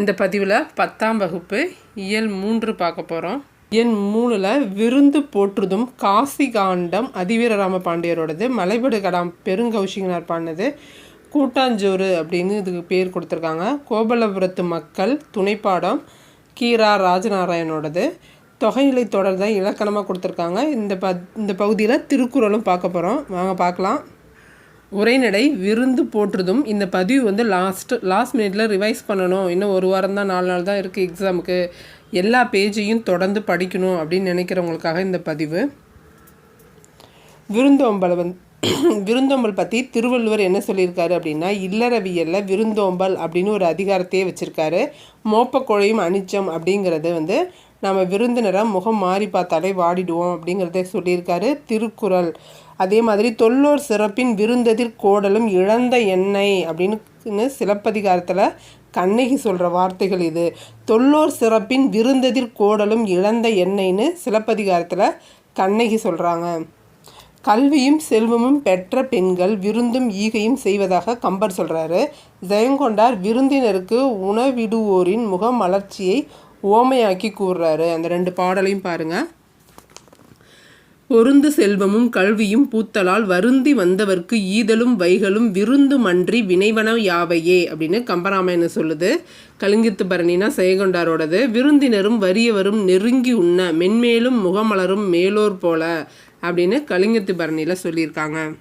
இந்த பதிவில் பத்தாம் வகுப்பு இயல் மூன்று பார்க்க போகிறோம் என் மூணில் விருந்து போற்றுதும் காசி காண்டம் அதிவீரராம பாண்டியரோடது மலைபடு கடாம் பெருங்கௌஷிகனார் பாடினது கூட்டாஞ்சோறு அப்படின்னு இதுக்கு பேர் கொடுத்துருக்காங்க. கோபலபுரத்து மக்கள் துணைப்பாடம் கீரா ராஜநாராயணோடது. தொகைநிலை தொடர் தான் இலக்கணமாக கொடுத்துருக்காங்க. இந்த ப இந்த பகுதியில் திருக்குறளும் பார்க்க போகிறோம் வாங்க பார்க்கலாம். உரைநடை விருந்து போட்டுறதும் இந்த பதிவு வந்து லாஸ்ட் லாஸ்ட் மினிட்ல ரிவைஸ் பண்ணணும். இன்னும் ஒரு வாரம் தான் நாலு நாள் தான் இருக்குது எக்ஸாமுக்கு எல்லா பேஜையும் தொடர்ந்து படிக்கணும் அப்படின்னு நினைக்கிறவங்களுக்காக இந்த பதிவு. விருந்தோம்பலை வந்து விருந்தோம்பல் பற்றி திருவள்ளுவர் என்ன சொல்லியிருக்காரு அப்படின்னா இல்லறவியலில் விருந்தோம்பல் அப்படின்னு ஒரு அதிகாரத்தையே வச்சுருக்காரு. மோப்பக்கொழையும் அனிச்சம் அப்படிங்கிறது வந்து நம்ம விருந்தினராக முகம் மாறி பார்த்தாலே வாடிடுவோம் அப்படிங்கிறத சொல்லியிருக்காரு திருக்குறள். அதே மாதிரி தொல்லோர் சிறப்பின் விருந்ததிர் கோடலும் இழந்த எண்ணெய் அப்படின்னு சிலப்பதிகாரத்தில் கண்ணகி சொல்கிற வார்த்தைகள் இது. தொல்லோர் சிறப்பின் விருந்ததிர் கோடலும் இழந்த எண்ணெய்னு சிலப்பதிகாரத்தில் கண்ணகி சொல்கிறாங்க கல்வியும் செல்வமும் பெற்ற பெண்கள் விருந்தும் ஈகையும் செய்வதாக கம்பர் சொல்கிறாரு ஜெயங்கொண்டார் விருந்தினருக்கு உணவிடுவோரின் முகமலர்ச்சியை ஓமையாக்கி கூறுறாரு. அந்த ரெண்டு பாடலையும் பாருங்கள் பொருந்து செல்வமும் கல்வியும் பூத்தலால் வருந்தி வந்தவர்க்கு ஈதலும் வைகளும் விருந்துமன்றி வினைவன யாவையே அப்படின்னு கம்பராமாயணம் சொல்லுது. கலிங்கத்து பரணினா செயகொண்டாரோடது விருந்தினரும் வறியவரும் நெருங்கி உண்ண மென்மேலும் முகமலரும் மேலோர் போல அப்படின்னு கலிங்கத்து பரணியில் சொல்லியிருக்காங்க.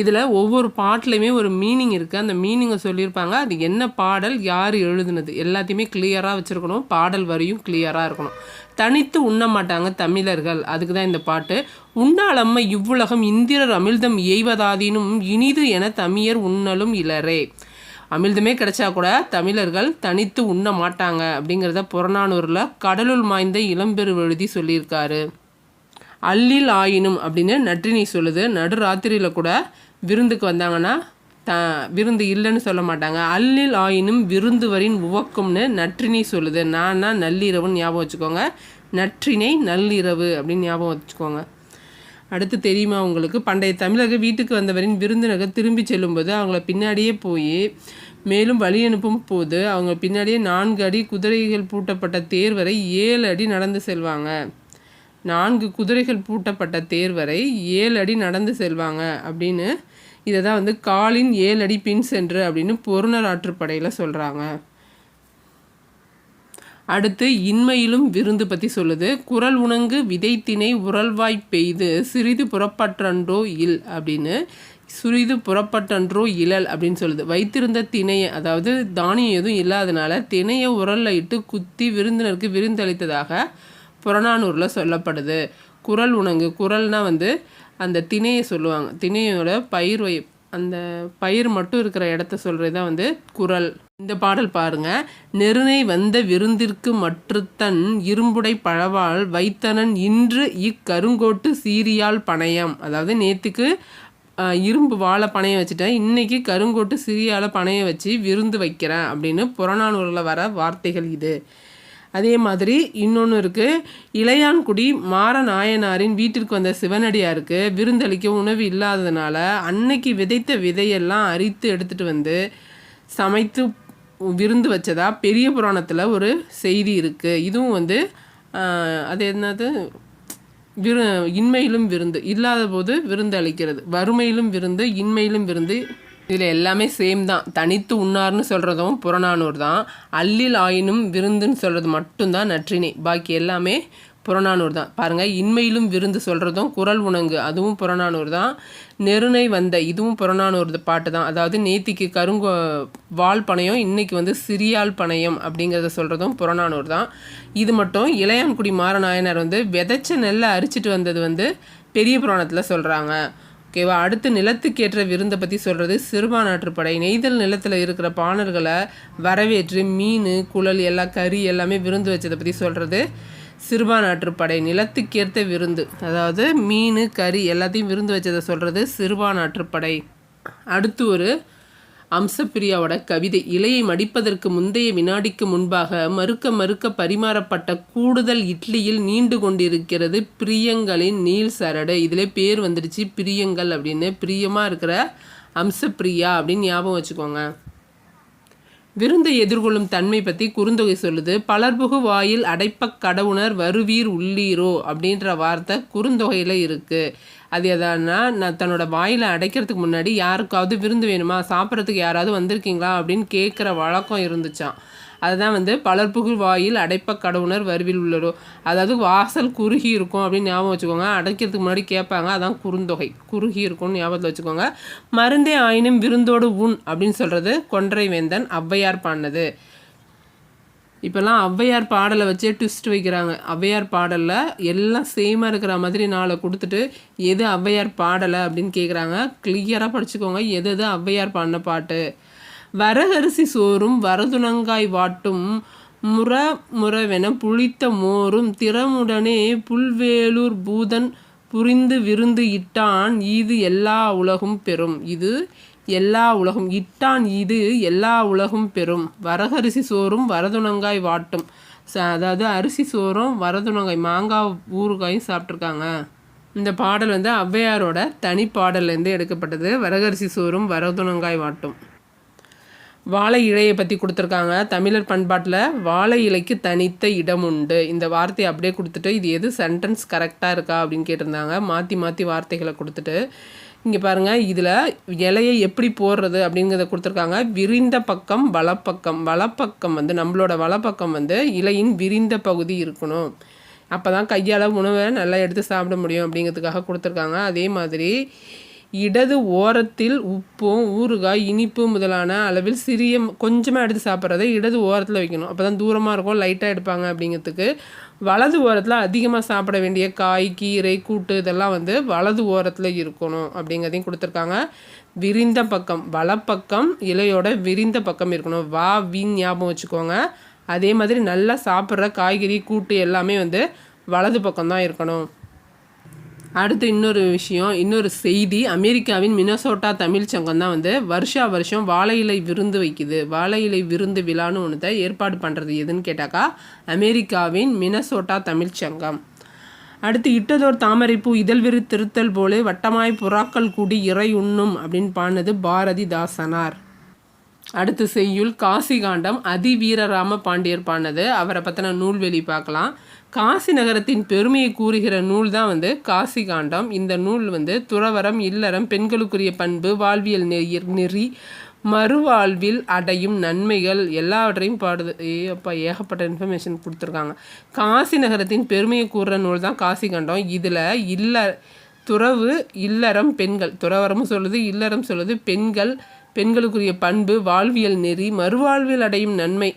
இதில் ஒவ்வொரு பாட்டிலையுமே ஒரு மீனிங் இருக்குது அந்த மீனிங்கை சொல்லியிருப்பாங்க. அது என்ன பாடல் யார் எழுதுனது? எல்லாத்தையுமே கிளியராக வச்சுருக்கணும். பாடல் வரியும் கிளியராக இருக்கணும். தனித்து உண்ண மாட்டாங்க தமிழர்கள். அதுக்கு தான் இந்த பாட்டு. உண்டாளம்ம இவ்வுலகம் இந்திரர் அமிழ்தம் எய்வதாதீனும் இனிது என தமியர் உண்ணலும் இலரே. அமிழ்தமே கிடைச்சா கூட தமிழர்கள் தனித்து உண்ண மாட்டாங்க அப்படிங்கிறத புறநானூரில் கடலுள் மாய்ந்த இளம்பெருவெழுதி சொல்லியிருக்காரு. அல்லில் ஆயினும் அப்படின்னு நற்றினி சொல்லுது. நடுராத்திரியில் கூட விருந்துக்கு வந்தாங்கன்னா த விருந்து இல்லைன்னு சொல்ல மாட்டாங்க. அல்லில் ஆயினும் விருந்துவரின் உவக்கும்னு நற்றினி சொல்லுது. நான்னா நள்ளிரவுன்னு ஞாபகம் வச்சுக்கோங்க. நற்றினை நள்ளிரவு அப்படின்னு ஞாபகம் வச்சுக்கோங்க. அடுத்து தெரியுமா உங்களுக்கு? பண்டைய தமிழக வீட்டுக்கு வந்தவரின் விருந்தினர்கள் திரும்பி செல்லும்போது அவங்கள பின்னாடியே போய் மேலும் வழி அனுப்பும் போது அவங்க பின்னாடியே நான்கு அடி குதிரைகள் பூட்டப்பட்ட தேர் வரை ஏழு அடி நடந்து செல்வாங்க. நான்கு குதிரைகள் பூட்டப்பட்ட தேர் வரை ஏழு அடி நடந்து செல்வாங்க அப்படின்னு இதை தான் வந்து காலின் ஏழு அடி பின் சென்று அப்படின்னு பொருணர் ஆற்றுப்படையில் சொல்கிறாங்க அடுத்து இன்மையிலும் விருந்து பற்றி சொல்லுது. குரல் உணங்கு விதைத்தினை உரல்வாய் பெய்து சிறிது புறப்பற்றன்றோ இல் அப்படின்னு சிறிது புறப்பட்டன்றோ இழல் அப்படின்னு சொல்லுது. வைத்திருந்த திணையை அதாவது தானியம் எதுவும் இல்லாதனால திணையை உரலில் இட்டு குத்தி விருந்தினருக்கு விருந்தளித்ததாக புறநானூரில் சொல்லப்படுது. குரல் உணங்கு குரல்னால் வந்து அந்த திணையை சொல்லுவாங்க. திணையோட பயிர் வை அந்த பயிர் மட்டும் இருக்கிற இடத்த சொல்கிறது தான் வந்து குரல் இந்த பாடல் பாருங்க. நெருனை வந்த விருந்திற்கு மற்றுத்தன் இரும்புடை பழவாள் வைத்தனன் இன்று இக்கருங்கோட்டு சீரியால் பணையம். அதாவது நேற்றுக்கு இரும்பு வாழை பணையம் வச்சுட்டேன். இன்றைக்கி கருங்கோட்டு சிறியால் பணையம் வச்சு விருந்து வைக்கிறேன் அப்படின்னு புறநானூரில் வர வார்த்தைகள் இது. அதே மாதிரி இன்னொன்று இருக்குது இளையான்குடி மாறநாயனாரின் வீட்டிற்கு வந்த சிவனடியாருக்கு விருந்தளிக்க உணவு இல்லாததுனால அன்னைக்கு விதைத்த விதையெல்லாம் அரித்து எடுத்துகிட்டு வந்து சமைத்து விருந்து வச்சதா பெரிய புராணத்தில் ஒரு செய்தி இருக்குது இதுவும் வந்து அது என்னது? விரு இன்மையிலும் விருந்து இல்லாத போது விருந்து அளிக்கிறது வறுமையிலும் விருந்து இன்மையிலும் விருந்து இதில் எல்லாமே சேம் தான். தனித்து உண்ணார்னு சொல்கிறதும் புறநானூர் தான். அல்லில் ஆயினும் விருந்துன்னு சொல்கிறது மட்டும்தான் நற்றினை. பாக்கி எல்லாமே புறநானூர் தான். பாருங்கள் இன்மையிலும் விருந்து சொல்கிறதும் குரல் உணங்கு அதுவும் புறநானூர் தான். நெருணை வந்த இதுவும் புறநானூர் பாட்டு தான். அதாவது நேத்திக்கு கருங்கோ வால் பணையம் இன்றைக்கி வந்து சிறியால் பணையம் அப்படிங்கிறத சொல்கிறதும் புறநானூர் தான். இது மட்டும் இளையான்குடி மாறநாயனர் வந்து விதைச்ச நெல்லை அரிச்சிட்டு வந்தது வந்து பெரிய புராணத்தில் சொல்கிறாங்க ஓகேவா? அடுத்து நிலத்துக்கேற்ற விருந்தை பற்றி சொல்கிறது சிறுபானாற்றுப்படை நெய்தல் நிலத்தில் இருக்கிற பாணர்களை வரவேற்று மீன் குழல் எல்லாம் கறி எல்லாமே விருந்து வச்சதை பற்றி சொல்கிறது சிறுபானாற்றுப்படை நிலத்துக்கேற்ற விருந்து அதாவது மீன் கறி எல்லாத்தையும் விருந்து வச்சதை சொல்கிறது சிறுபானாற்றுப்படை அடுத்து ஒரு அம்சப்பிரியாவோட கவிதை இலையை மடிப்பதற்கு முந்தைய வினாடிக்கு முன்பாக மறுக்க மறுக்க பரிமாறப்பட்ட கூடுதல் இட்லியில் நீண்டு கொண்டிருக்கிறது பிரியங்களின் நீல் சரடு. இதில் பேர் வந்துடுச்சு பிரியங்கள் அப்படின்னு. பிரியமாக இருக்கிற அம்சப்பிரியா அப்படின்னு ஞாபகம் வச்சுக்கோங்க. விருந்தை எதிர்கொள்ளும் தன்மை பற்றி குறுந்தொகை சொல்லுது. பலர்புகு வாயில் அடைப்பக் கடவுணர் வருவீர் உள்ளீரோ அப்படின்ற வார்த்தை குறுந்தொகையில் இருக்குது அது எதானா நான் தன்னோட வாயில் அடைக்கிறதுக்கு முன்னாடி யாருக்காவது விருந்து வேணுமா? சாப்பிட்றதுக்கு யாராவது வந்திருக்கீங்களா? அப்படின்னு கேட்குற வழக்கம் இருந்துச்சான் அதுதான் வந்து பலர் புகழ் வாயில் அடைப்ப கடவுணர் வருவில் உள்ளரோ அதாவது வாசல் குறுகி இருக்கும் அப்படின்னு ஞாபகம் வச்சுக்கோங்க. அடைக்கிறதுக்கு முன்னாடி கேட்பாங்க. அதான் குறுந்தொகை. குறுகி இருக்கும்னு ஞாபகத்தில் வச்சுக்கோங்க. மருந்தே ஆயினும் விருந்தோடு உண் அப்படின்னு சொல்கிறது கொன்றை வேந்தன் ஔவையார் பாடினது. இப்போல்லாம் ஔவையார் பாடலை வச்சே ட்விஸ்ட் வைக்கிறாங்க. ஔவையார் பாடலில் எல்லாம் சேமாக இருக்கிற மாதிரி நாளை கொடுத்துட்டு எது ஔவையார் பாடலை அப்படின்னு கேட்குறாங்க கிளியராக படிச்சுக்கோங்க. எது எது ஔவையார் பாடின பாட்டு? வரகரிசி சோறும் வரதுணங்காய் வாட்டும் முற முறவென புளித்த மோரும் திறமுடனே புல்வேலூர் பூதன் புரிந்து விருந்து இட்டான். இது எல்லா உலகும் பெறும். இது எல்லா உலகம் இட்டான் இது எல்லா உலகும் பெறும். வரகரிசி சோறும் வரதுணங்காய் வாட்டும். அதாவது அரிசி சோறும் வரதுணங்காய் மாங்காய் ஊறுகாயும் சாப்பிட்ருக்காங்க இந்த பாடல் வந்து ஔவையாரோட தனி பாடல்லேருந்து எடுக்கப்பட்டது. வரகரிசி சோறும் வரதுணங்காய் வாட்டும். வாழை இலையை பற்றி கொடுத்துருக்காங்க. தமிழர் பண்பாட்டில் வாழை இலைக்கு தனித்த இடம் உண்டு. இந்த வார்த்தையை அப்படியே கொடுத்துட்டு இது எது சென்டென்ஸ் கரெக்டாக இருக்கா அப்படின்னு கேட்டிருந்தாங்க. மாற்றி மாற்றி வார்த்தைகளை கொடுத்துட்டு இங்கே பாருங்கள் இதில் இலையை எப்படி போடுறது அப்படிங்கிறத கொடுத்துருக்காங்க. விரிந்த பக்கம் வலப்பக்கம். வலப்பக்கம் வந்து நம்மளோட வலப்பக்கம் வந்து இலையின் விரிந்த பகுதி இருக்கணும். அப்போ தான் கையால் உணவை நல்லா எடுத்து சாப்பிட முடியும் அப்படிங்கிறதுக்காக கொடுத்துருக்காங்க. அதே மாதிரி இடது ஓரத்தில் உப்பும் ஊறுகாய் இனிப்பு முதலான அளவில் சிறிய கொஞ்சமாக எடுத்து சாப்பிட்றதை இடது ஓரத்தில் வைக்கணும். அப்போ தான் தூரமாக இருக்கும் லைட்டாக எடுப்பாங்க அப்படிங்கிறதுக்கு. வலது ஓரத்தில் அதிகமாக சாப்பிட வேண்டிய காய் கீரை கூட்டு இதெல்லாம் வந்து வலது ஓரத்தில் இருக்கணும் அப்படிங்கிறதையும் கொடுத்துருக்காங்க. விரிந்த பக்கம் வலப்பக்கம் இலையோட விரிந்த பக்கம் இருக்கணும். வா வீண் ஞாபகம் வச்சுக்கோங்க. அதே மாதிரி நல்லா சாப்பிட்ற காய்கறி கூட்டு எல்லாமே வந்து வலது பக்கம் தான் இருக்கணும். அடுத்து இன்னொரு விஷயம் இன்னொரு செய்தி. அமெரிக்காவின் மினசோட்டா தமிழ் சங்கம் தான் வந்து வருஷா வருஷம் வாழை இலை விருந்து வைக்குது. வாழை இலை விருந்து விழான்னு ஒன்றத்தை ஏற்பாடு பண்ணுறது எதுன்னு கேட்டாக்கா அமெரிக்காவின் மினசோட்டா தமிழ் சங்கம். அடுத்து இட்டதோர் தாமரைப்பூ இதழ்விரு திருத்தல் போலே வட்டமாய் புறாக்கள் கூடி இறை உண்ணும் அப்படின்னு பாடினது பாரதிதாசனார் அடுத்து செய்யுள் காசி காண்டம் அதிவீரராம பாண்டியர் பாடினது. அவரை பற்றின நூல்வெளி பார்க்கலாம். காசி நகரத்தின் பெருமையை கூறுகிற நூல் தான் வந்து காசி காண்டம் இந்த நூல் வந்து துறவரம் இல்லறம் பெண்களுக்குரிய பண்பு வாழ்வியல் நெறி நெறி மறுவாழ்வில் அடையும் நன்மைகள் எல்லாவற்றையும் பாடுது. ஏ அப்பா ஏகப்பட்ட இன்ஃபர்மேஷன் கொடுத்துருக்காங்க. காசி நகரத்தின் பெருமையை கூறுற நூல் தான் காசி கண்டம் இதில் இல்ல துறவு இல்லறம் பெண்கள். துறவரமும் சொல்லுது இல்லறம் சொல்லுது பெண்கள் பெண்களுக்குரிய பண்பு வாழ்வியல் நெறி மறுவாழ்வில் அடையும் நன்மை.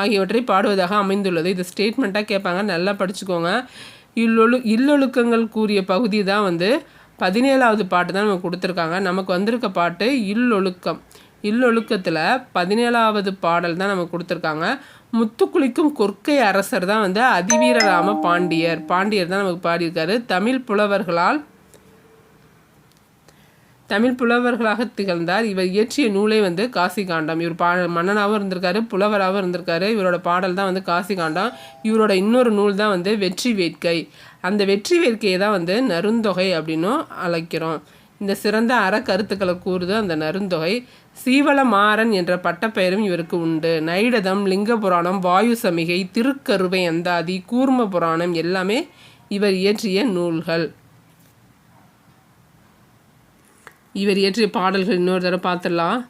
ஆகியவற்றை பாடுவதாக அமைந்துள்ளது. இது ஸ்டேட்மெண்ட்டாக கேட்பாங்க. நல்லா படிச்சுக்கோங்க. இல்லொழு இல்லொழுக்கங்கள் கூறிய பகுதி தான் வந்து பதினேழாவது பாட்டு தான் நமக்கு கொடுத்துருக்காங்க. நமக்கு வந்திருக்க பாட்டு இல்லொழுக்கம். இல்லொழுக்கத்தில் பதினேழாவது பாடல் தான் நமக்கு கொடுத்துருக்காங்க. முத்துக்குளிக்கும் கொற்கை அரசர் தான் வந்து அதிவீரராம பாண்டியர். பாண்டியர் தான் நமக்கு பாடியிருக்காரு. தமிழ் புலவர்களால் தமிழ் புலவர்களாக திகழ்ந்தார். இவர் இயற்றிய நூலே வந்து காசி காண்டம் இவர் பா மன்னனாகவும் இருந்திருக்காரு புலவராகவும் இருந்திருக்காரு. இவரோட பாடல் தான் வந்து காசி காண்டம் இவரோட இன்னொரு நூல் தான் வந்து வெற்றி வேட்கை. அந்த வெற்றி வேட்கையை தான் வந்து நருந்தொகை அப்படின்னும் அழைக்கிறோம். இந்த சிறந்த அற கருத்துக்களை கூறுது அந்த நருந்தொகை. சீவளமாறன் என்ற பட்டப்பெயரும் இவருக்கு உண்டு. நைடதம் லிங்க புராணம் வாயு சமிகை திருக்கருவை அந்தாதி கூர்ம புராணம் எல்லாமே இவர் இயற்றிய நூல்கள். இவர் இயற்றிய பாடல்கள் இன்னொரு தடவை பார்த்துடலாம்.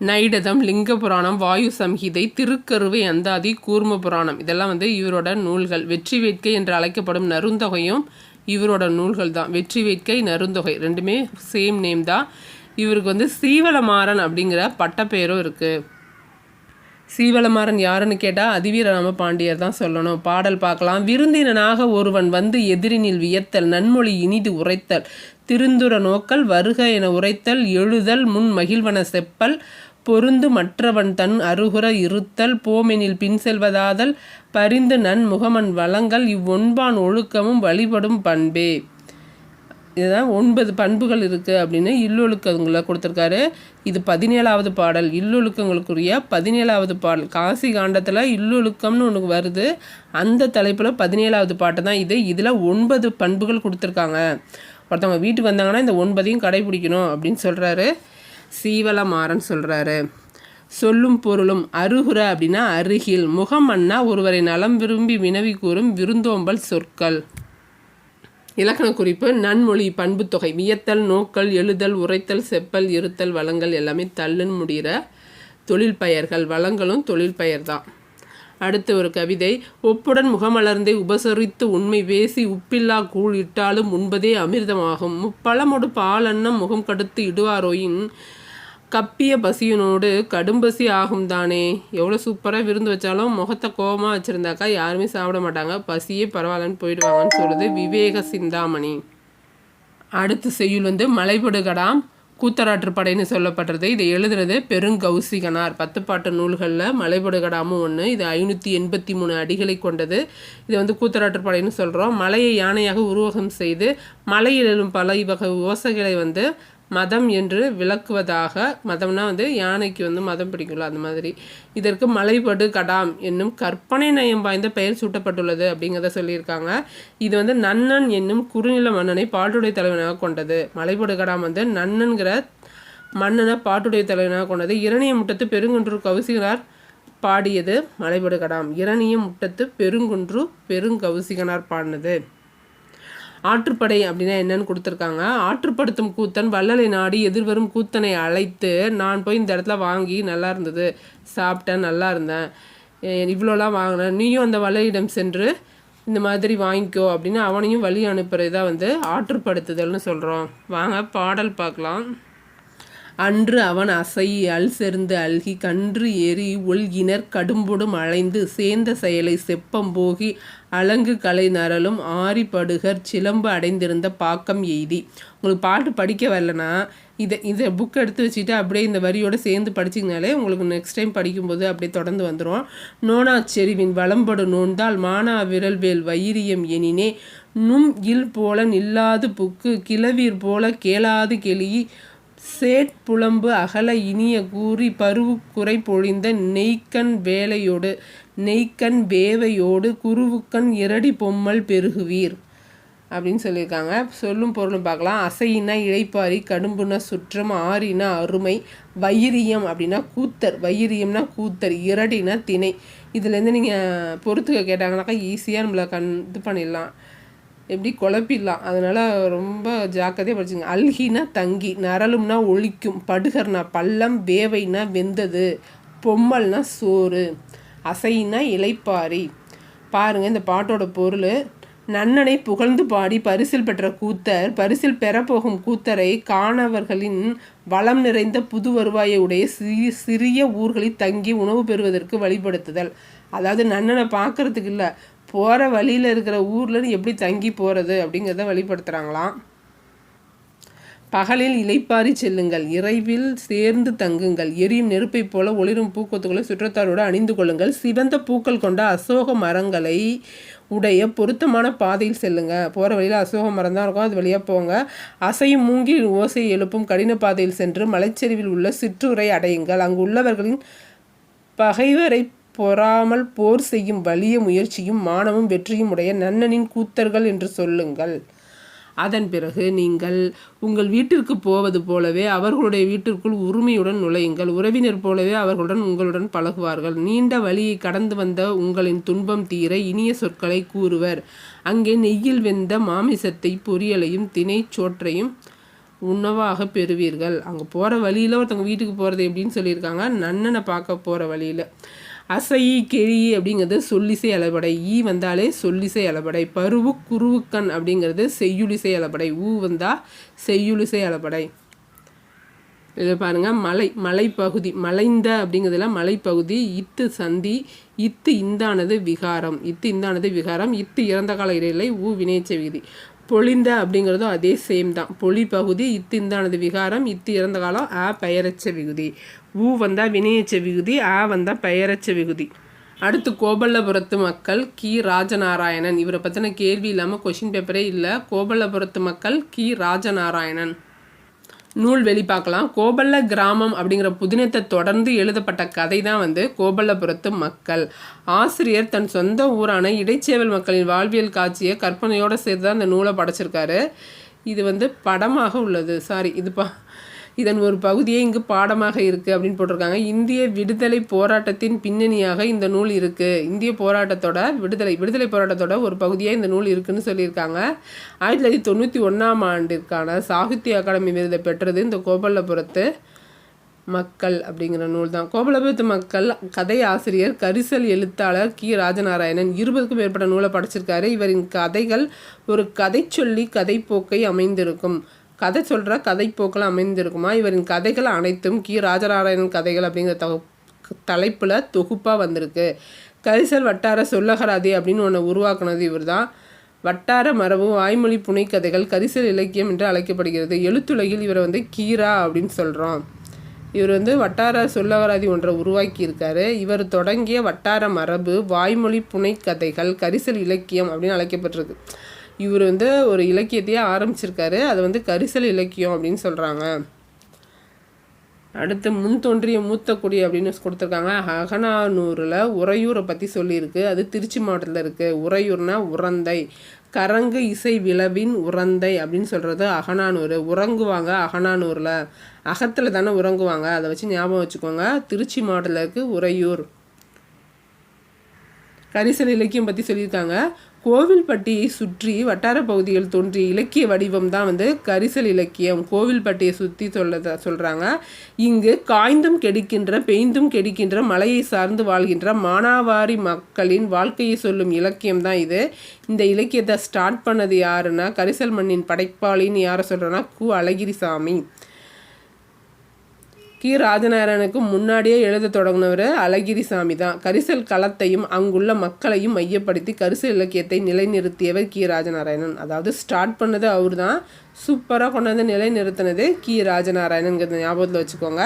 நைடதம் லிங்க புராணம் வாயு சம்ஹிதை திருக்கருவை அந்தாதி கூர்ம புராணம் இதெல்லாம் வந்து இவரோட நூல்கள். வெற்றி வேட்கை என்று அழைக்கப்படும் நருந்தொகையும் இவரோட நூல்கள் தான். வெற்றி வேட்கை நருந்தொகை ரெண்டுமே சேம் நேம் தான். இவருக்கு வந்து சீவலமாறன் அப்படிங்கிற பட்டப்பெயரும் இருக்குது சீவலமாறன் யாருன்னு கேட்டால் அதிவீரராம பாண்டியர் தான் சொல்லணும். பாடல் பார்க்கலாம். விருந்தினனாக ஒருவன் வந்து எதிரினில் வியத்தல் நன்மொழி இனிது உரைத்தல் திருந்துர நோக்கல் வருக என உரைத்தல் எழுதல் முன் மகிழ்வன செப்பல் பொருந்து மற்றவன் தன் அருகுற இருத்தல் போமெனில் பின் செல்வதாதல் பரிந்து நன் முகமன் வளங்கள் இவ்வொன்பான் ஒழுக்கமும் வழிபடும் பண்பே. இதுதான் ஒன்பது பண்புகள் இருக்குது அப்படின்னு இல்லொழுக்கங்களை கொடுத்துருக்காரு. இது பதினேழாவது பாடல். இல்லொழுக்கங்களுக்குரிய பதினேழாவது பாடல். காசி காண்டத்தில் இல்லொழுக்கம்னு ஒன்று வருது. அந்த தலைப்பில் பதினேழாவது பாட்டு தான் இது. இதில் ஒன்பது பண்புகள் கொடுத்துருக்காங்க. ஒருத்தவங்க வீட்டுக்கு வந்தாங்கன்னா இந்த ஒன்பதையும் கடைபிடிக்கணும் அப்படின்னு சொல்கிறாரு சீவலமாறன் சொல்கிறாரு சொல்லும் பொருளும் அருகுற அப்படின்னா அருகில். முகமன்னா ஒருவரை நலம் விரும்பி வினவி கூறும் விருந்தோம்பல் சொற்கள். இலக்கண குறிப்பு நன்மொழி பண்புத்தொகை வியத்தல் நோக்கல் எழுதல் உரைத்தல் செப்பல் இருத்தல் வளங்கள் எல்லாமே தள்ளுன்னு முடிகிற தொழில் பெயர்கள் வளங்களும் தொழில் பெயர் தான் அடுத்து ஒரு கவிதை ஒப்புடன் முகமலர்ந்தே உபசரித்து உண்மை வேசி உப்பில்லா கூழ் இட்டாலும் உண்பதே அமிர்தமாகும். முப்பழமொடு பாலன்னம் முகம் கடுத்து இடுவாரோயின் கப்பிய பசியனோடு கடும்பசி ஆகும் தானே. எவ்வளோ சூப்பராக விருந்து வச்சாலும் முகத்தை கோபமாக வச்சுருந்தாக்கா யாருமே சாப்பிட மாட்டாங்க. பசியே பரவாயில்லன்னு போயிடுவாங்கன்னு சொல்லுது விவேக சிந்தாமணி. அடுத்த செய்யுள் வந்து மலைபடுகடாம் கூத்தராற்றுப்படைன்னு சொல்லப்படுறது இதை எழுதுறது பெருங்கௌசிகனார். பத்துப்பாட்டு நூல்களில் மலைபடுகடாமும் ஒன்று இது ஐநூற்றி எண்பத்தி மூணு அடிகளை கொண்டது. இதை வந்து கூத்தராற்றுப்படைன்னு சொல்கிறோம் மலையை யானையாக உருவகம் செய்து மலையில் எழும் பல வகை ஓசைகளை வந்து மதம் என்று விளக்குவதாக மதம்னா வந்து யானைக்கு வந்து மதம் பிடிக்கும்ல அந்த மாதிரி. இதற்கு மலைபடு கடாம் என்னும் கற்பனை நயம் வாய்ந்த பெயர் சூட்டப்பட்டுள்ளது அப்படிங்கிறத சொல்லியிருக்காங்க. இது வந்து நன்னன் என்னும் குறுநில மன்னனை பாட்டுடைய தலைவனாக கொண்டது. மலைபடு கடாம் வந்து நன்னன்கிற மன்னனை பாட்டுடைய தலைவனாக கொண்டது. இரணிய முட்டத்து பெருங்குன்று கவுசிகனார் பாடியது மலைபடு கடாம். இரணிய முட்டத்து பெருங்குன்று பெருங்கவுசிகனார் பாடினது. ஆற்றுப்படை அப்படின்னா என்னன்னு கொடுத்துருக்காங்க. ஆற்றுப்படுத்தும் கூத்தன் வள்ளலை நாடி எதிர்வரும் கூத்தனை அழைத்து நான் போய் இந்த இடத்துல வாங்கி நல்லா இருந்தது சாப்பிட்டேன் நல்லா இருந்தேன். இவ்வளோலாம் வாங்கினேன். நீயும் அந்த வள்ளலிடம் சென்று இந்த மாதிரி வாங்கிக்கோ அப்படின்னு அவனையும் வழி அனுப்புறதா வந்து ஆற்றுப்படுத்துதல்னு சொல்கிறோம் வாங்க பாடல் பார்க்கலாம். அன்று அவன் அசை அல் செருந்து அல்கி கன்று ஏறி ஒல்கினர் கடும்பொடும் அலைந்து சேர்ந்த செயலை செப்பம் போகி அலங்கு கலை நரலும் ஆரிப்படுகர் சிலம்பு அடைந்திருந்த பாக்கம் எய்தி. உங்களுக்கு பாட்டு படிக்க வரலனா இதை இதை புக் எடுத்து வச்சுட்டு அப்படியே இந்த வரியோடு சேர்ந்து படிச்சிங்கனாலே உங்களுக்கு நெக்ஸ்ட் டைம் படிக்கும்போது அப்படியே தொடர்ந்து வந்துடும் நோனாச்செறிவின் வளம்படு நோண்டால் மானா விரல் வேல் வைரியம் எனினே நும் இல் போல நில்லாது புக்கு கிளவீர் போல கேளாது கெளி சேட்புலம்பு அகல இனிய கூறி பருவு குறை பொழிந்த நெய்க்கண் வேலையோடு. நெய்க்கண் வேவையோடு குருவுக்கண் இரடி பொம்மல் பெருகுவீர். அப்படின்னு சொல்லியிருக்காங்க. சொல்லும் பொருளும் பார்க்கலாம். அசையினா இழைப்பாரி கடும்புனா சுற்றம் ஆறினா அருமை வைரியம் அப்படின்னா கூத்தர். வைரியம்னா கூத்தர் இரடினா திணை. இதுலேருந்து நீங்கள் பொறுத்துக்க கேட்டாங்கனாக்கா ஈஸியாக நம்மளை கண் இது பண்ணிடலாம். எப்படி? குழப்பிடலாம். அதனால் ரொம்ப ஜாக்கிரதையாக படிச்சுங்க. அல்கினா தங்கி நரலும்னா ஒழிக்கும் படுகர்னா பள்ளம் வேவைனா வெந்தது பொம்மல்னா சோறு. அசைனா இலைப்பாரி பாருங்கள் இந்த பாட்டோட பொருள். நன்னனை புகழ்ந்து பாடி பரிசில் பெற்ற கூத்தர் பரிசில் பெறப்போகும் கூத்தரை காணவர்களின் வளம் நிறைந்த புது வருவாயை உடைய சிறிய சிறிய ஊர்களில் தங்கி உணவு பெறுவதற்கு வழிபடுத்துதல். அதாவது நன்னனை பார்க்கறதுக்கு இல்லை போகிற வழியில் இருக்கிற ஊரில் எப்படி தங்கி போகிறது அப்படிங்கிறத வழிபடுத்துகிறாங்களாம் பகலில் இலைப்பாரி செல்லுங்கள். இறைவில் சேர்ந்து தங்குங்கள். எரியும் நெருப்பைப் போல ஒளிரும் பூக்கொத்துக்களை சுற்றத்தாரோடு அணிந்து கொள்ளுங்கள். சிவந்த பூக்கள் கொண்ட அசோக மரங்களை உடைய பொருத்தமான பாதையில் செல்லுங்க. போகிற வழியில் அசோக மரம் தான் இருக்கும். அது வழியாக போங்க. அசையும் மூங்கில் ஓசை எழுப்பும் கடின பாதையில் சென்று மலைச்சரிவில் உள்ள சிற்றுரை அடையுங்கள். அங்கு உள்ளவர்களின் பகைவரை பொறாமல் போர் செய்யும் வலிய முயற்சியும் மானமும் வெற்றியும் உடைய நன்னனின் கூத்தர்கள் என்று சொல்லுங்கள். அதன் பிறகு நீங்கள் உங்கள் வீட்டிற்கு போவது போலவே அவர்களுடைய வீட்டிற்குள் உரிமையுடன் நுழையுங்கள். உறவினர் போலவே அவர்களுடன் உங்களுடன் பழகுவார்கள். நீண்ட வழியை கடந்து வந்த உங்களின் துன்பம் தீர இனிய சொற்களை கூறுவர். அங்கே நெய்யில் வெந்த மாமிசத்தை பொரியலையும் தினை சோற்றையும் உணவாக பெறுவீர்கள். அங்கே போகிற வழியில் ஒருத்தவங்க வீட்டுக்கு போகிறது எப்படின்னு சொல்லியிருக்காங்க. நன்னனை பார்க்க போகிற வழியில். அசை கிழி அப்படிங்கிறது சொல்லிசை அளபடை. ஈ வந்தாலே சொல்லிசை அளபடை. பருவு குருவுக்கண் அப்படிங்கிறது செய்யுளிசை அலபடை ஊ வந்தால் செய்யுளிசை அலபடை இதில் பாருங்கள் மலை மலைப்பகுதி. மலைந்த அப்படிங்கிறதுல மலைப்பகுதி. இத்து சந்தி. இத்து இந்தானது விகாரம். இத்து இந்தானது விகாரம். இத்து இறந்த கால இடையிலை ஊ வினைச்ச விகுதி. பொழிந்த அப்படிங்கிறதும் அதே சேம் தான். பொலி பகுதி இத்து இந்தானது விகாரம். இத்து இறந்த காலம் ஆ பெயரச்ச விகுதி. ஊ வந்தால் வினையச்ச விகுதி ஆ வந்தால் பெயரச்ச விகுதி. அடுத்து கோபல்லபுரத்து மக்கள் கி. ராஜநாராயணன். இவரை பற்றின கேள்வி இல்லாமல் கொஷின் பேப்பரே இல்லை. கோபல்லபுரத்து மக்கள் கி. ராஜநாராயணன். நூல் வெளி பார்க்கலாம். கோபல்ல கிராமம் அப்படிங்கிற புதினத்தை தொடர்ந்து எழுதப்பட்ட கதை தான் வந்து கோபல்லபுரத்து மக்கள். ஆசிரியர் தன் சொந்த ஊரான இடைச்சேவல் மக்களின் வாழ்வியல் காட்சியை கற்பனையோடு சேர்த்து தான் இந்த நூலை படைச்சிருக்காரு. இது வந்து படமாக உள்ளது. சாரி இது பா இதன் ஒரு பகுதியே இங்கு பாடமாக இருக்குது அப்படின்னு போட்டிருக்காங்க. இந்திய விடுதலை போராட்டத்தின் பின்னணியாக இந்த நூல் இருக்குது இந்திய போராட்டத்தோட விடுதலை விடுதலை போராட்டத்தோட ஒரு பகுதியாக இந்த நூல் இருக்குதுன்னு சொல்லியிருக்காங்க. ஆயிரத்தி தொள்ளாயிரத்தி தொண்ணூற்றி ஒன்றாம் ஆண்டிற்கான சாகித்ய அகாடமி விருதை பெற்றது இந்த கோபல்லபுரத்து மக்கள் அப்படிங்கிற நூல் தான். கோபலபுரத்து மக்கள் கதை ஆசிரியர் கரிசல் எழுத்தாளர் கி. ராஜநாராயணன் இருபதுக்கும் மேற்பட்ட நூலை படைச்சிருக்காரு. இவரின் கதைகள் ஒரு கதை சொல்லி கதைப்போக்கை அமைந்திருக்கும். கதை சொல்கிற கதைப்போக்கில் அமைந்திருக்குமா? இவரின் கதைகள் அனைத்தும் கி. ராஜநாராயணன் கதைகள் அப்படிங்கிற தொ தலைப்பில் தொகுப்பாக வந்திருக்கு. கரிசல் வட்டார சொல்லகராதி அப்படின்னு ஒன்று உருவாக்குனது இவர் தான் வட்டார மரபு வாய்மொழி புனைக்கதைகள் கரிசல் இலக்கியம் என்று அழைக்கப்படுகிறது. எழுத்துலகில் இவரை வந்து கீரா அப்படின்னு சொல்கிறோம் இவர் வந்து வட்டார சொல்லகராதி ஒன்றை உருவாக்கியிருக்காரு. இவர் தொடங்கிய வட்டார மரபு வாய்மொழி புனைக்கதைகள் கரிசல் இலக்கியம் அப்படின்னு அழைக்கப்பட்டிருக்கு. இவர் வந்து ஒரு இலக்கியத்தையே ஆரம்பிச்சிருக்காரு. அதை வந்து கரிசல் இலக்கியம் அப்படின்னு சொல்கிறாங்க அடுத்து முன் தோன்றிய மூத்த குடி அப்படின்னு கொடுத்துருக்காங்க. அகனானூரில் உறையூரை பற்றி சொல்லியிருக்கு. அது திருச்சி மாவட்டத்தில் இருக்குது உறையூர்னா உரந்தை கரங்கு இசை விளவின் உரந்தை அப்படின்னு சொல்கிறது அகனானூர் உறங்குவாங்க அகனானூரில் அகத்தில் தானே உறங்குவாங்க. அதை வச்சு ஞாபகம் வச்சுக்கோங்க. திருச்சி மாவட்டத்தில் இருக்குது உறையூர். கரிசல் இலக்கியம் பற்றி சொல்லியிருக்காங்க. கோவில்பட்டியை சுற்றி வட்டார பகுதிகள் தோன்றிய இலக்கிய வடிவம் தான் வந்து கரிசல் இலக்கியம். கோவில்பட்டியை சுற்றி சொல்ல சொல்கிறாங்க இங்கு காய்ந்தும் கெடுக்கின்ற பெய்ந்தும் கெடுக்கின்ற மலையை சார்ந்து வாழ்கின்ற மானாவாரி மக்களின் வாழ்க்கையை சொல்லும் இலக்கியம் தான் இது. இந்த இலக்கியத்தை ஸ்டார்ட் பண்ணது யாருன்னா கரிசல் மண்ணின் படைப்பாளின்னு யாரை சொல்கிறேன்னா கு. அழகிரிசாமி. கி. ராஜநாராயணுக்கு முன்னாடியே எழுத தொடங்கினவர் அழகிரிசாமி தான். கரிசல் களத்தையும் அங்குள்ள மக்களையும் மையப்படுத்தி கரிசல் இலக்கியத்தை நிலைநிறுத்தியவர் கி. ராஜநாராயணன். அதாவது ஸ்டார்ட் பண்ணது அவர் தான் சூப்பராக கொண்டாந்து நிலைநிறுத்தினது கி. ராஜநாராயணன்கிறது ஞாபகத்தில் வச்சுக்கோங்க.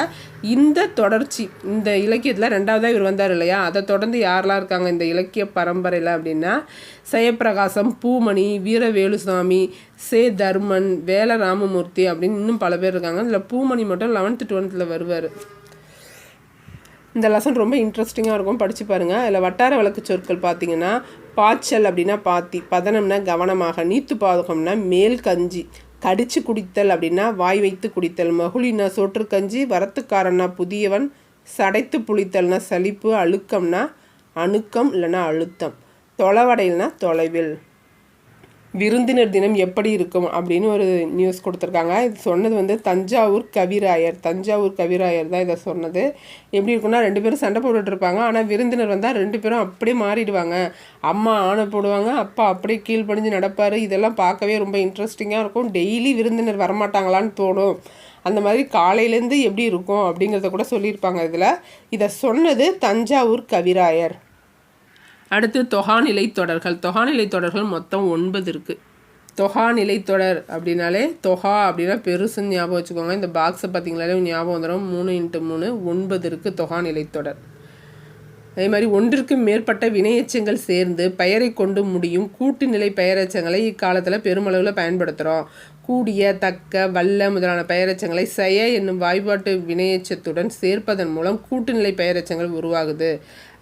இந்த தொடர்ச்சி இந்த இலக்கியத்தில் ரெண்டாவதாக இவர் வந்தார் இல்லையா? அதை தொடர்ந்து யாரெல்லாம் இருக்காங்க இந்த இலக்கிய பரம்பரையில் அப்படின்னா செயப்பிரகாசம் பூமணி வீரவேலுசாமி சே. தர்மன் வேல ராமமூர்த்தி அப்படின்னு இன்னும் பல பேர் இருக்காங்க. இதில் பூமணி மட்டும் லெவன்த்து டுவெல்த்தில் வருவார். இந்த லெசன் ரொம்ப இன்ட்ரெஸ்டிங்காக இருக்கும். படித்து பாருங்கள் அதில் வட்டார வழக்கு சொற்கள் பார்த்தீங்கன்னா பாய்ச்சல் அப்படின்னா பாத்தி பதனம்னா கவனமாக நீத்து பாதகம்னா மேல் கஞ்சி கடிச்சு குடித்தல் அப்படின்னா வாய் வைத்து குடித்தல் மகுழினா சோற்றுக்கஞ்சி வரத்துக்காரன்னா புதியவன் சடைத்து புளித்தல்னா சலிப்பு அழுக்கம்னா அணுக்கம் இல்லைன்னா அழுத்தம். தொலைவடையில்னா தொலைவில். விருந்தினர் தினம் எப்படி இருக்கும் அப்படின்னு ஒரு நியூஸ் கொடுத்துருக்காங்க. இது சொன்னது வந்து தஞ்சாவூர் கவிராயர். தஞ்சாவூர் கவிராயர் தான் இதை சொன்னது. எப்படி இருக்குன்னா ரெண்டு பேரும் சண்டை போட்டுட்ருப்பாங்க ஆனால் விருந்தினர் வந்தால் ரெண்டு பேரும் அப்படியே மாறிடுவாங்க. அம்மா ஆணை போடுவாங்க அப்பா அப்படியே கீழ்ப்படிஞ்சு நடப்பார். இதெல்லாம் பார்க்கவே ரொம்ப இன்ட்ரெஸ்டிங்காக இருக்கும். டெய்லி விருந்தினர் வரமாட்டாங்களான்னு தோணும். அந்த மாதிரி காலையிலேருந்து எப்படி இருக்கும் அப்படிங்கிறத கூட சொல்லியிருப்பாங்க இதில். இதை சொன்னது தஞ்சாவூர் கவிராயர். அடுத்து தொகாநிலை தொடர்கள் தொகாநிலை தொடர்கள் மொத்தம் ஒன்பது இருக்குது தொகாநிலை தொடர் அப்படின்னாலே தொகா அப்படின்னா பெருசுன்னு ஞாபகம் வச்சுக்கோங்க. இந்த பாக்ஸை பார்த்தீங்களாலே ஞாபகம் வந்துடும் மூணு இன்ட்டு மூணு ஒன்பது இருக்குது தொகாநிலை தொடர் அதே மாதிரி ஒன்றிற்கு மேற்பட்ட வினையச்சங்கள் சேர்ந்து பெயரை கொண்டு முடியும் கூட்டுநிலை பெயரச்சங்களை இக்காலத்தில் பெருமளவில் பயன்படுத்துகிறோம் கூடிய தக்க வல்ல முதலான பெயரச்சங்களை செய என்னும் வாய்ப்பாட்டு வினையச்சத்துடன் சேர்ப்பதன் மூலம் கூட்டுநிலை பெயரச்சங்கள் உருவாகுது.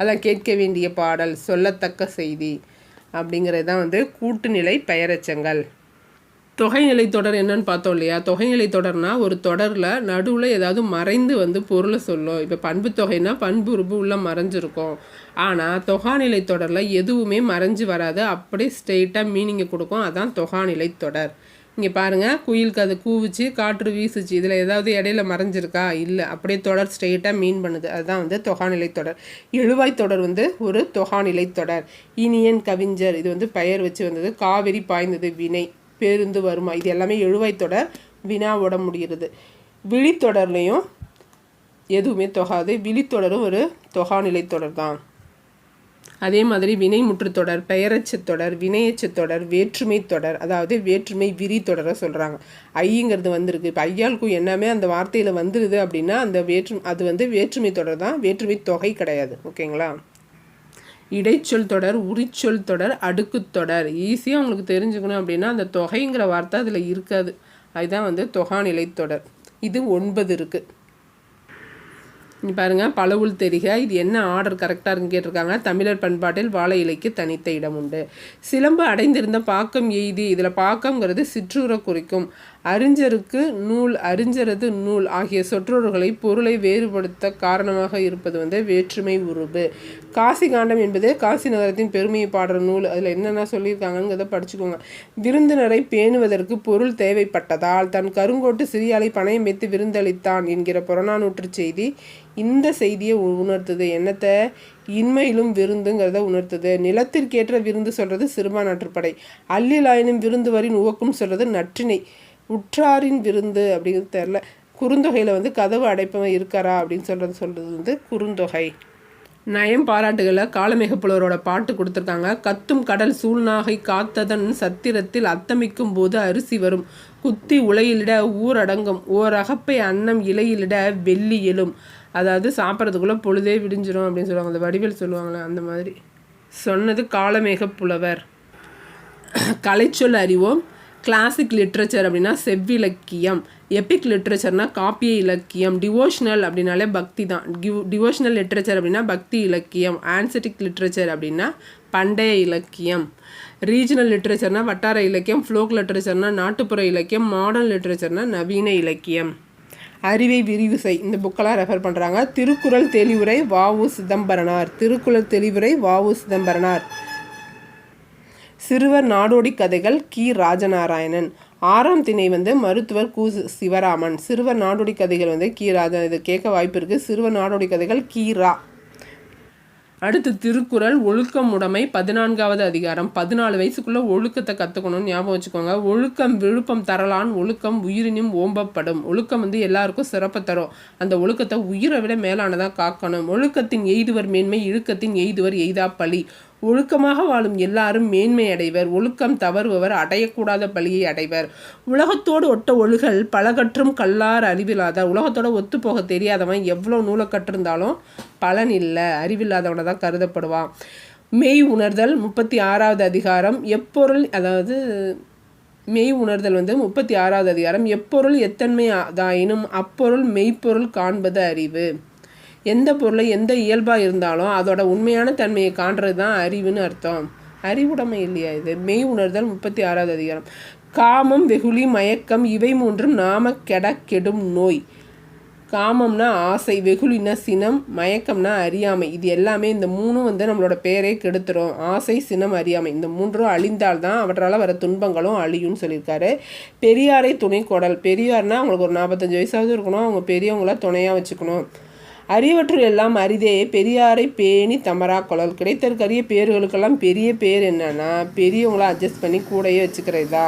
அதான் கேட்க வேண்டிய பாடல் சொல்லத்தக்க செய்தி அப்படிங்கிறது தான் வந்து கூட்டுநிலை பெயரச்சங்கள். தொகைநிலை தொடர் என்னன்னு பார்த்தோம் இல்லையா? தொகைநிலை தொடர்னா ஒரு தொடரில் நடுவில் ஏதாவது மறைந்து வந்து பொருளை சொல்லும். இப்போ பண்பு தொகைனா பண்பு உருபு உள்ள மறைஞ்சிருக்கும். ஆனால் தொகாநிலை தொடரில் எதுவுமே மறைஞ்சு வராது. அப்படியே ஸ்ட்ரெயிட்டாக மீனிங்கை கொடுக்கும். அதான் தொகாநிலை தொடர். இங்கே பாருங்கள் குயிலுக்கு அது கூவிச்சு காற்று வீசுச்சு. இதில் ஏதாவது இடையில மறைஞ்சிருக்கா? இல்லை. அப்படியே தொடர் ஸ்ட்ரெயிட்டாக மீன் பண்ணுது. அதுதான் வந்து தொகாநிலை தொடர். எழுவாய் தொடர் வந்து ஒரு தொகாநிலை தொடர். இனியன் கவிஞர் இது வந்து பெயர் வச்சு வந்தது. காவிரி பாய்ந்தது வினை. பேருந்து வருமா? இது எல்லாமே எழுவாய் தொடர் வினாவோட முடிகிறது. விழித்தொடர்லேயும் எதுவுமே தொகாது. விழித்தொடரும் ஒரு தொகாநிலை தொடர் தான் அதே மாதிரி வினைமுற்று தொடர் பெயரச்சு தொடர் தொடர் வேற்றுமை தொடர் அதாவது வேற்றுமை விரி தொடரை சொல்கிறாங்க ஐங்கிறது வந்திருக்கு. இப்போ ஐயாளுக்கும் என்னமே அந்த வார்த்தையில் வந்துடுது அப்படின்னா அந்த வேற்று அது வந்து வேற்றுமை தொடர் தான். வேற்றுமை தொகை கிடையாது. ஓகேங்களா? இடைச்சொல் தொடர் உரிச்சொல் தொடர் அடுக்கு தொடர். ஈஸியாக உங்களுக்கு தெரிஞ்சுக்கணும் அப்படின்னா அந்த தொகைங்கிற வார்த்தை அதில் இருக்காது. அதுதான் வந்து தொகாநிலை தொடர். இது ஒன்பது இருக்குது பாருங்கள் பழவுள் தெரிக. இது என்ன ஆர்டர் கரெக்டாக இருக்குன்னு கேட்டிருக்காங்க. தமிழர் பண்பாட்டில் வாழை இலைக்கு தனித்த இடம் உண்டு சிலம்பு அடைந்திருந்த பாக்கம் எய்தி இதில் பாக்கம்ங்கிறது சிற்றூரை குறிக்கும். அறிஞருக்கு நூல் அறிஞரது நூல் ஆகிய சொற்றொர்களை பொருளை வேறுபடுத்த காரணமாக இருப்பது வந்து வேற்றுமை உருபு. காசி காண்டம் என்பது காசி நகரத்தின் பெருமையை பாடுற நூல். அதில் என்னென்ன சொல்லியிருக்காங்கங்கிறத படிச்சுக்கோங்க. விருந்தினரை பேணுவதற்கு பொருள் தேவைப்பட்டதால் தன் கருங்கோட்டு சிறியாலை பணையம் வைத்து விருந்தளித்தான் என்கிற புறநானூற்று செய்தி இந்த செய்தியை உணர்த்துது. என்னத்தை? இன்மையிலும் விருந்துங்கிறத உணர்த்துது. நிலத்திற்கேற்ற விருந்து சொல்கிறது சிறுபான்ற்றுப்படை அல்லிலாயினும் விருந்துவரின் உவக்கும் சொல்கிறது நற்றினை உற்றாரின் விருந்து அப்படிங்கிறது தெரில குறுந்தொகையில் வந்து கதவு அடைப்பவன் இருக்காரா அப்படின்னு சொல்கிறது சொல்கிறது வந்து குறுந்தொகை. நயம் பாராட்டுகளை காலமேக புலவரோட பாட்டு கொடுத்துருக்காங்க. கத்தும் கடல் சூழ்நாகை காத்ததன் சத்திரத்தில் அத்தமிக்கும் போது அரிசி வரும். குத்தி உலையிலிட ஊரடங்கும். ஓர் அகப்பை அன்னம் இலையிலிட வெள்ளி எழும். அதாவது சாப்பிட்றதுக்குள்ளே பொழுதே விடிஞ்சிரும் அப்படின்னு சொல்லுவாங்க. அந்த வடிவில் சொல்லுவாங்களே அந்த மாதிரி. சொன்னது காலமேக புலவர். கலைச்சொல் அறிவோம். கிளாசிக் லிட்ரேச்சர் அப்படின்னா செவ்விலக்கியம். எபிக் லிட்ரேச்சர்னா காப்பிய இலக்கியம். டிவோஷனல் அப்படின்னாலே பக்தி தான். டிவோஷனல் லிட்ரேச்சர் அப்படின்னா பக்தி இலக்கியம். ஆன்செட்டிக் லிட்ரேச்சர் அப்படின்னா பண்டைய இலக்கியம். ரீஜனல் லிட்ரேச்சர்னா வட்டார இலக்கியம். ஃப்ளோக் லிட்ரேச்சர்னா நாட்டுப்புற இலக்கியம். மாடர்ன் லிட்ரேச்சர்னா நவீன இலக்கியம். அறிவை விரிவு செய் இந்த புக்கெல்லாம் ரெஃபர் பண்ணுறாங்க திருக்குறள் தெளிவுரை வாவு சிதம்பரனார். திருக்குறள் தெளிவுரை வாவு சிதம்பரனார். சிறுவர் நாடோடி கதைகள் கி. ராஜநாராயணன். ஆறாம் திணை வந்து மருத்துவர் கு. சிவராமன். சிறுவர் நாடோடி கதைகள் வந்து கி. ராஜா இது கேட்க வாய்ப்பு இருக்குது சிறுவர் நாடோடி கதைகள் கீரா ரா. அடுத்து திருக்குறள் ஒழுக்கம் உடைமை பதினான்காவது அதிகாரம். பதினாலு வயசுக்குள்ள ஒழுக்கத்தை கற்றுக்கணும்னு ஞாபகம் வச்சுக்கோங்க. ஒழுக்கம் விழுப்பம் தரலான் ஒழுக்கம் உயிரினும் ஓம்பப்படும். ஒழுக்கம் வந்து எல்லாருக்கும் சிறப்பு தரும். அந்த ஒழுக்கத்தை உயிரை விட மேலானதாக காக்கணும். ஒழுக்கத்தின் எய்துவர் மேன்மை இழுக்கத்தின் எய்துவர் எய்தா பழி. ஒழுக்கமாக வாழும் எல்லாரும் மேன்மை அடைவர் ஒழுக்கம் தவறுபவர் அடையக்கூடாத பழியை அடைவர். உலகத்தோடு ஒட்ட ஒழுகல் பலகற்றும் கல்லார் அறிவில்லாத உலகத்தோட ஒத்துப்போக தெரியாதவன் எவ்வளோ நூலை கற்றிருந்தாலும் பலன் இல்லை அறிவில்லாதவனை தான் கருதப்படுவான். மெய் உணர்தல் முப்பத்தி ஆறாவது அதிகாரம் எப்பொருள் அதாவது மெய் உணர்தல் வந்து முப்பத்தி ஆறாவது அதிகாரம் எப்பொருள் எத்தன்மை அதாயினும் அப்பொருள் மெய்ப்பொருள் காண்பது அறிவு. எந்த பொருளை எந்த இயல்பாக இருந்தாலும் அதோட உண்மையான தன்மையை காண்றது தான் அறிவுன்னு அர்த்தம். அறிவுடைமை இல்லையா இது? மெய் உணர்தல் முப்பத்தி ஆறாவது அதிகாரம். காமம் வெகுளி மயக்கம் இவை மூன்றும் நாம கெட கெடும் நோய். காமம்னா ஆசை வெகுளினா சினம் மயக்கம்னா அறியாமை. இது எல்லாமே இந்த மூணும் வந்து நம்மளோட பேரே கெடுத்துரும். ஆசை சினம் அறியாமை. இந்த மூன்றும் அழிந்தால்தான் அவற்றால் வர துன்பங்களும் அழியும்னு சொல்லியிருக்காரு. பெரியாரை துணை கொடல். பெரியார்னா அவங்களுக்கு ஒரு நாற்பத்தஞ்சு வயசாவது இருக்கணும். அவங்க பெரியவங்கள துணையாக வச்சுக்கணும். அறிவற்றுள் எல்லாம் அரிதே பெரியாரை பேணி தமரா குழல். கிடைத்தற்கரிய பேர்களுக்கெல்லாம் பெரிய பேர் என்னன்னா பெரியவங்கள அட்ஜஸ்ட் பண்ணி கூடையே வச்சுக்கிறதா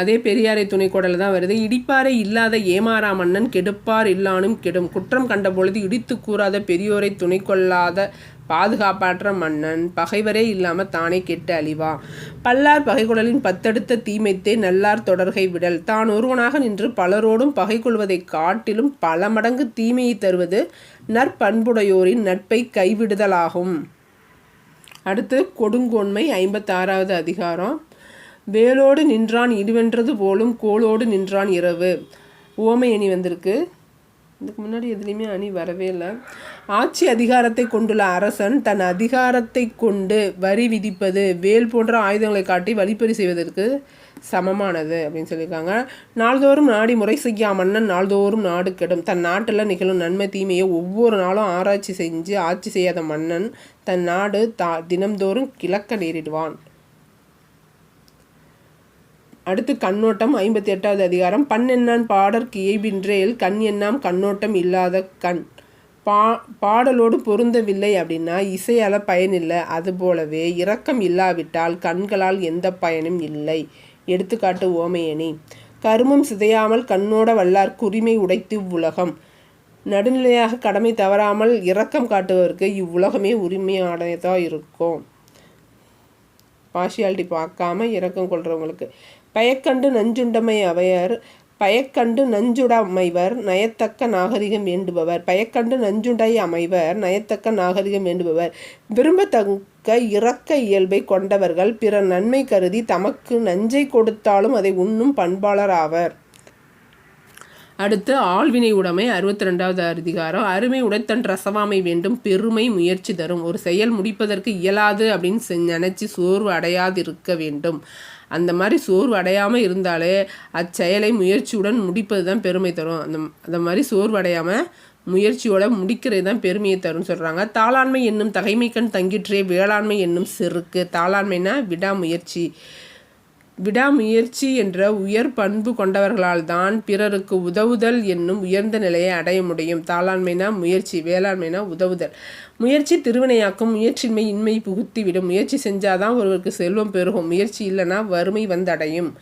அதே பெரியாரை துணை குடல தான் வருது. இடிப்பாரை இல்லாத ஏமாறா மன்னன் கெடுப்பார் இல்லானும் கெடும். குற்றம் கண்ட பொழுது இடித்து கூறாத பெரியோரை துணை கொள்ளாத பாதுகாப்பாற்ற மன்னன் பகைவரே இல்லாமல் தானே கெட்டு அழிவா? பல்லார் பகைகுடலின் பத்தெடுத்த தீமைத்தே நல்லார் தொடர்கை விடல். தான் ஒருவனாக நின்று பலரோடும் பகை கொள்வதை காட்டிலும் பல மடங்கு தீமையை தருவது நற்பண்புடையோரின் நட்பை கைவிடுதலாகும். அடுத்து கொடுங்கோன்மை ஐம்பத்தாறாவது அதிகாரம். வேலோடு நின்றான் இடுவென்றது போலும் கோளோடு நின்றான் இரவு. ஓமை அணி வந்திருக்கு. இதுக்கு முன்னாடி எதுலேயுமே அணி வரவே இல்லை. ஆட்சி அதிகாரத்தை கொண்டுள்ள அரசன் தன் அதிகாரத்தை கொண்டு வரி விதிப்பது வேல் போன்ற ஆயுதங்களை காட்டி வழிப்பறி செய்வதற்கு சமமானது அப்படின்னு சொல்லியிருக்காங்க. நாள்தோறும் நாடி முறை செய்யா மன்னன் நாள்தோறும் நாடு கெடும். தன் நாட்டில் நிகழும் நன்மை தீமையை ஒவ்வொரு நாளும் ஆராய்ச்சி செஞ்சு ஆட்சி செய்யாத மன்னன் தன் நாடு தா தினம்தோறும் கிழக்க நேரிடுவான். அடுத்து கண்ணோட்டம் ஐம்பத்தி எட்டாவது அதிகாரம். பண் என்னான் பாடற் இயைபின்றேல் கண் எண்ணாம் கண்ணோட்டம் இல்லாத கண். பா பாடலோடு பொருந்தவில்லை அப்படின்னா இசையால் பயனில்லை. அதுபோலவே இரக்கம் இல்லாவிட்டால் கண்களால் எந்த பயனும் இல்லை. எடுத்துக்காட்டு ஓமையணி. கருமம் சிதையாமல் கண்ணோட வல்லார் குரிமை உடைத்து உலகம் நடுநிலையாக கடமை தவறாமல் இரக்கம் காட்டுவதற்கு இவ்வுலகமே உரிமையானதாக இருக்கும் பார்ஷியாலிட்டி பார்க்காம இறக்கம் கொள்கிறவங்களுக்கு பயக்கண்டு நஞ்சுண்டமை அவையர் பயக்கண்டு நஞ்சுடமைவர் நயத்தக்க நாகரிகம் வேண்டுபவர். பயக்கண்டு நஞ்சுண்டை அமைவர் நயத்தக்க நாகரிகம் வேண்டுபவர். விரும்பத்தக்க இறக்க இயல்பை கொண்டவர்கள் பிற நன்மை கருதி தமக்கு நஞ்சை கொடுத்தாலும் அதை உண்ணும் பண்பாளர் ஆவர். அடுத்து ஆழ்வினை உடைமை அறுபத்தி ரெண்டாவது அதிகாரம். அருமை உடைத்தன் ரசவாமை வேண்டும் பெருமை முயற்சி தரும். ஒரு செயல் முடிப்பதற்கு இயலாது அப்படின்னு செ- சோர்வு அடையாது இருக்க வேண்டும். அந்த மாதிரி சோர்வு அடையாமல் இருந்தாலே அச்செயலை முயற்சியுடன் முடிப்பது தான் பெருமை தரும். அந்த அந்த மாதிரி சோர்வு அடையாமல் முயற்சியோட முடிக்கிறது தான் பெருமையை தரும்னு சொல்கிறாங்க தாளாண்மை என்னும் தகைமைக்கண் தங்கிற்றே வேளாண்மை என்னும் செருக்கு. தாளாண்மைனா விடாமுயற்சி. விடாமுயற்சி என்ற உயர் பண்பு கொண்டவர்களால் தான் பிறருக்கு உதவுதல் என்னும் உயர்ந்த நிலையை அடைய முடியும். தாளாண்மைனா முயற்சி வேளாண்மைனா உதவுதல். முயற்சி திருவினையாக்கும் முயற்சியின்மை இன்மை புகுத்திவிடும். முயற்சி செஞ்சாதான் ஒருவருக்கு செல்வம் பெருகும். முயற்சி இல்லைனா வறுமை வந்தடையும்.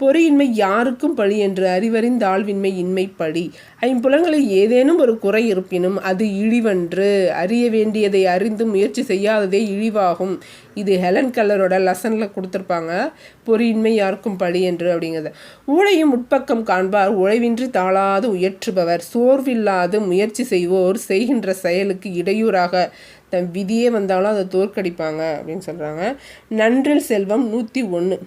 பொறியின்மை யாருக்கும் பழி என்று அறிவறிந்தாழ்வின்மை இன்மை பழி. ஐம்புலங்களில் ஏதேனும் ஒரு குறை இருப்பினும் அது இழிவன்று. அறிய வேண்டியதை அறிந்து முயற்சி செய்யாததே இழிவாகும். இது ஹெலன் கல்லரோட லெசனில் கொடுத்துருப்பாங்க. பொறியின்மை யாருக்கும் பழி என்று அப்படிங்கிறது. ஊழையும் உட்பக்கம் காண்பார் உழைவின்றி தாழாது உயற்றுபவர். சோர்வில்லாது முயற்சி செய்வோர் செய்கின்ற செயலுக்கு இடையூறாக தன் விதியே வந்தாலும் அதை தோற்கடிப்பாங்க அப்படின்னு சொல்கிறாங்க நன்றில் செல்வம் நூற்றி ஒன்று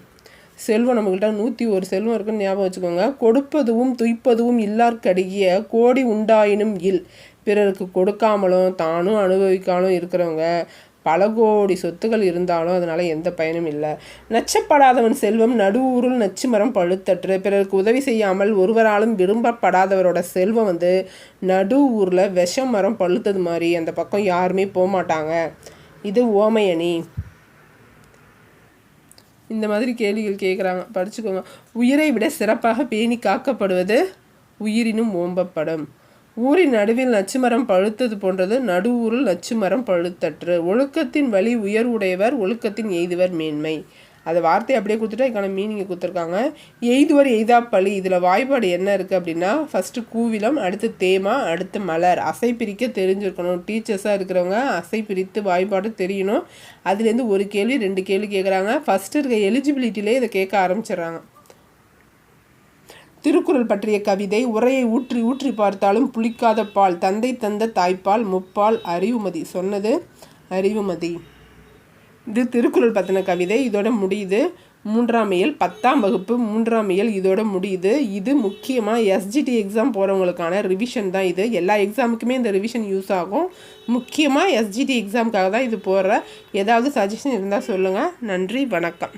செல்வம் நம்மக்கிட்ட நூற்றி ஒரு செல்வம் இருக்குன்னு ஞாபகம் வச்சுக்கோங்க. கொடுப்பதுவும் துய்ப்பதுவும் இல்லார்க்கடிய கோடி உண்டாயினும் இல். பிறருக்கு கொடுக்காமலும் தானும் அனுபவிக்காமலும் இருக்கிறவங்க. பல கோடி சொத்துகள் இருந்தாலும் அதனால் எந்த பயனும் இல்லை. நச்சப்படாதவன் செல்வம் நடுவூருள் நச்சு மரம் பழுத்தற்று. பிறருக்கு உதவி செய்யாமல் ஒருவராலும் விரும்பப்படாதவரோட செல்வம் வந்து நடு ஊரில் விஷம் மரம் பழுத்தது மாதிரி. அந்த பக்கம் யாருமே போகமாட்டாங்க இது ஓமையணி. இந்த மாதிரி கேள்விகள் கேட்குறாங்க படிச்சுக்கோங்க. உயிரை விட சிறப்பாக பேணி காக்கப்படுவது உயிரினும் ஓம்பப்படும். ஊரின் நடுவில் நச்சுமரம் பழுத்தது போன்றது நடுவூரில் நச்சுமரம் பழுத்தற்று. ஒழுக்கத்தின் வழி உயர்வுடையவர் ஒழுக்கத்தின் எய்துவர் மேன்மை. அதை வார்த்தையை அப்படியே கொடுத்துட்டு அதுக்கான மீனிங்கை கொடுத்துருக்காங்க. எய்துவர் எய்தா பழி. இதில் வாய்ப்பாடு என்ன இருக்குது அப்படின்னா ஃபஸ்ட்டு கூவிலம் அடுத்து தேமா அடுத்து மலர். அசை பிரிக்க தெரிஞ்சிருக்கணும். டீச்சர்ஸாக இருக்கிறவங்க அசை பிரித்து வாய்ப்பாடு தெரியணும். அதுலேருந்து ஒரு கேள்வி ரெண்டு கேள்வி கேட்குறாங்க ஃபஸ்ட்டு இருக்க எலிஜிபிலிட்டிலே இதை கேட்க ஆரம்பிச்சிடுறாங்க. திருக்குறள் பற்றிய கவிதை உரையை ஊற்றி ஊற்றி பார்த்தாலும் புளிக்காத பால் தந்தை தந்த தாய்ப்பால் முப்பால் அறிவுமதி சொன்னது அறிவுமதி. இது திருக்குறள் பற்றின கவிதை இதோட முடியுது. மூன்றாம் இயல் பத்தாம் வகுப்பு மூன்றாம் இயல் இதோட முடியுது. இது முக்கியமாக எஸ்ஜிடி எக்ஸாம் போகிறவங்களுக்கான ரிவிஷன் தான் இது. எல்லா எக்ஸாமுக்குமே இந்த ரிவிஷன் யூஸ் ஆகும். முக்கியமாக எஸ்ஜிடி எக்ஸாமுக்காக தான் இது போடுற. ஏதாவது சஜஷன் இருந்தால் சொல்லுங்கள் நன்றி வணக்கம்.